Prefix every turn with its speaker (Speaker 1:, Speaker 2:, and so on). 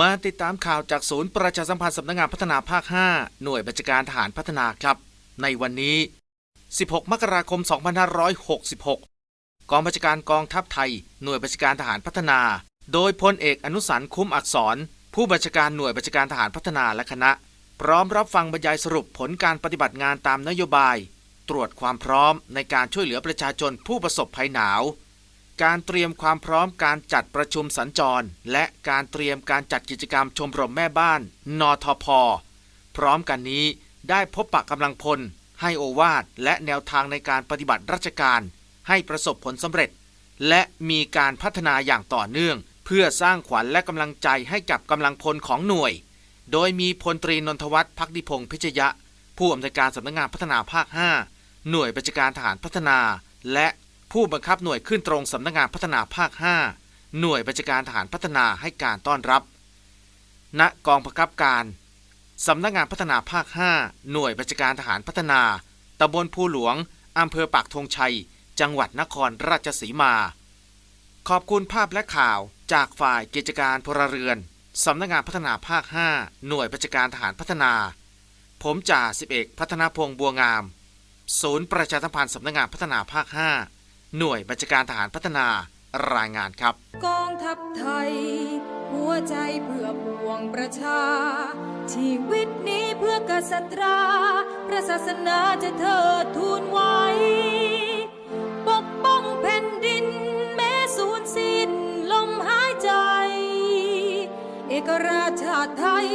Speaker 1: มาติดตามข่าวจากศูนย์ประชาสัมพันธ์สำนักงานพัฒนาภาค 5 หน่วยบัญชาการทหารพัฒนาครับ ในวันนี้ 16 มกราคม 2566 กองบัญชาการกองทัพไทย หน่วยบัญชาการทหารพัฒนา โดยพลเอกอนุสันคุ้มอักษร ผู้บัญชาการหน่วยบัญชาการทหารพัฒนาและคณะ พร้อมรับฟังบรรยายสรุปผลการปฏิบัติงานตามนโยบาย ตรวจความพร้อมในการช่วยเหลือประชาชนผู้ประสบภัยหนาว การเตรียมความพร้อมการจัดประชุมสัญจร และการเตรียมการจัดกิจกรรมชมรมแม่บ้าน นทพ พร้อมกันนี้ได้พบปะกำลังพล ให้โอวาทและแนวทางในการปฏิบัติราชการ ให้ประสบผลสำเร็จ และมีการพัฒนาอย่างต่อเนื่อง เพื่อสร้างขวัญและกำลังใจให้กับกำลังพลของหน่วย โดยมีพลตรีนนทวัฒน์พักดิพงศ์พิชยะ ผู้อำนวยการสำนักงานพัฒนาภาค 5 หน่วยบัญชาการทหารพัฒนา และผู้บังคับหน่วยขึ้นตรงสำนักงานพัฒนาภาค 5 หน่วยบัญชาการทหารพัฒนาให้การต้อนรับ ณ กองบังคับการสำนักงานพัฒนาภาค 5 หน่วยบัญชาการทหารพัฒนาตำบลภูหลวงอำเภอปากธงชัย จังหวัดนครราชสีมา ขอบคุณภาพและข่าวจากฝ่ายกิจการพลเรือนสำนักงานพัฒนาภาค 5 หน่วยบัญชาการทหารพัฒนา ผมจ่าสิบเอกพัฒนาพงษ์บัวงาม ศูนย์ประชาสัมพันธ์สำนักงงานพัฒนาภาค 5 หน่วยบัญชาการทหารพัฒนารายงานครับ
Speaker 2: กองทัพไทย หัวใจเพื่อปวงประชา ชีวิตนี้เพื่อกษัตราพระศาสนาจะเทิดทูนไว้ ปกป้องแผ่นดิน แม้สูญสิ้นลมหายใจ เอกราชชาติไทย